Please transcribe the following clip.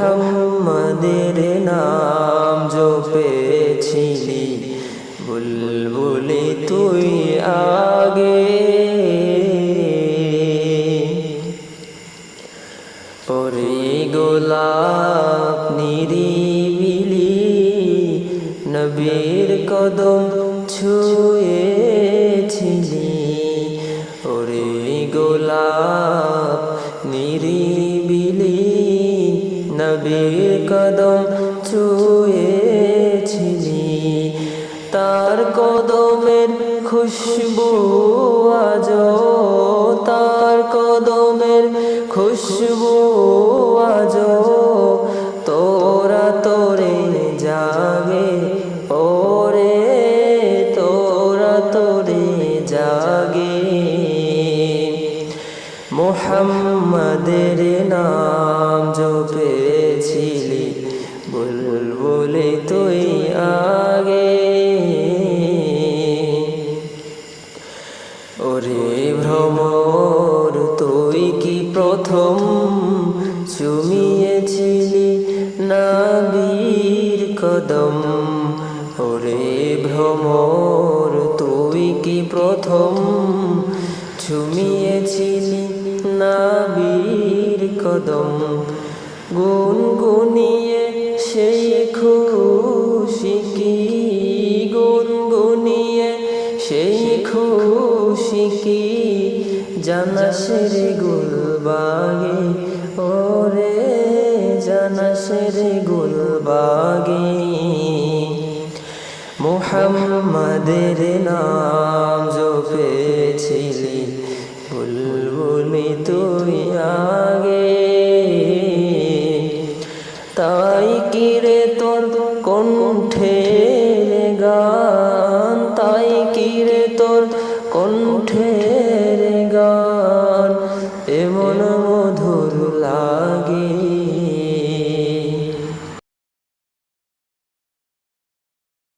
মোহাম্মদের নাম জপেছিলি। বুলবুলি তুই আগে। পরে গোলাপ নিরিবিলি নবীর কদম ছুঁয়েছিলি। ওরে গোলাপ নিরিবিলি নবীর কদম ছুঁয়েছিলি। তার কদমের খুশবু আজ তার কদমের খুশবু আজ তোরা তোরে জাগে ওরে, তোরা তোরে জাগে। মোহাম্মদের নাম তুই আগে। ওরে ভ্রমর, তুই কি প্রথম চুমিয়েছিলি নাবির কদম? ওরে ভ্রমর, তুই কি প্রথম চুমিয়েছিলি নাবির কদম? গুনগুনিয়ে গুনগুনিয়ে সেই খুশি কি জানাস গুলবাগে? ওরে জানাস রে গুলবাগে। মুহাম্মাদের নাম জপেছিলি, বুলবুলি তুই আগে। তাই কিরে তোর কণ্ঠের doctor